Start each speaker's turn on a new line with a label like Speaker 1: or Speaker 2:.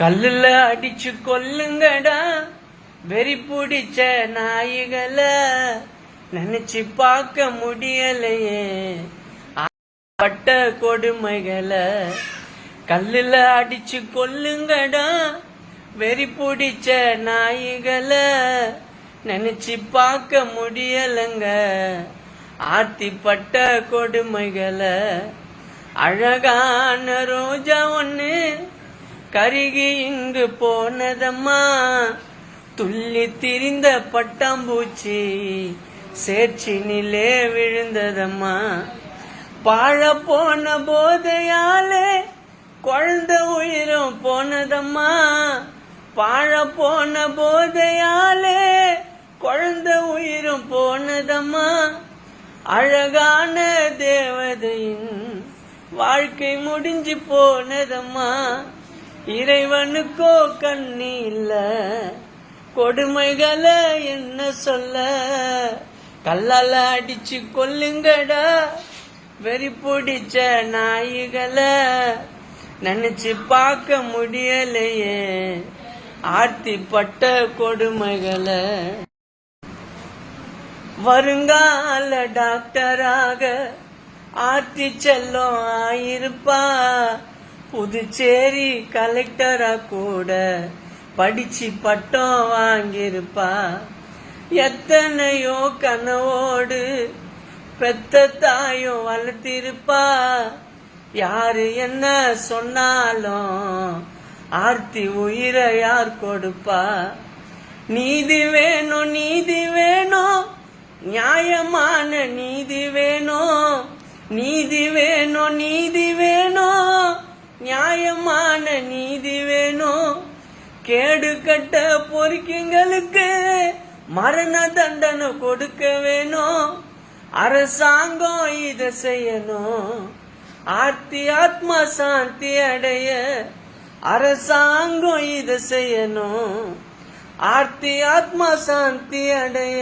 Speaker 1: கல்லுல அடிச்சு கொல்லுங்கடா. வெறி பிடிச்ச நாய்களை நினைச்சு பார்க்க முடியலையே. பட்ட கொடுமைகளை கல்லுல அடிச்சு கொல்லுங்கடா. வெறி பிடிச்ச நாய்களை நினைச்சு பார்க்க முடியலங்க. ஆத்திப்பட்ட கொடுமைகளை அழகான ரோஜா ஒன்று கருகி இங்கு போனதம்மா. துள்ளி திரிந்த பட்டாம்பூச்சி சேர்ச்சினிலே விழுந்ததம்மா. பாழ போன போதையாலே குழந்த உயிரும் போனதம்மா. பாழ போன போதையாலே குழந்த உயிரும் போனதம்மா. அழகான தேவதையின் வாழ்க்கை முடிஞ்சு போனதம்மா. இறைவனுக்கோ கண்ணி இல்ல கொடுமைகளை என்ன சொல்ல? கல்லால அடிச்சு கொல்லுங்கடா. வெறி பிடிச்ச நாய்களை நினைச்சு பார்க்க முடியலையே. ஆர்த்திப்பட்ட கொடுமைகளை. வருங்கால டாக்டராக ஆர்த்தி செல்லம் ஆயிருப்பா. புதுச்சேரி கலெக்டரா கூட படிச்சு பட்டம் வாங்கியிருப்பா. எத்தனையோ கனவோடு பெத்த தாயும் வளர்த்திருப்பா. யாரு என்ன சொன்னாலும் ஆர்த்தி உயிரை யார் கொடுப்பா? நீதி வேணும் நீதி வேணும். நியாயமான நீதி வேணும். நீதி வேணும் நீதி வேணும் நியாயமான நீதி வேணும். கேடு கட்ட பொறுக்கிங்களுக்கு மரண தண்டனை கொடுக்க வேணும். அரசாங்கம் இத செய்யணும். ஆர்த்தி ஆத்மா சாந்தி அடைய அரசாங்கம் இத செய்யணும். ஆர்த்தி ஆத்மா சாந்தி அடைய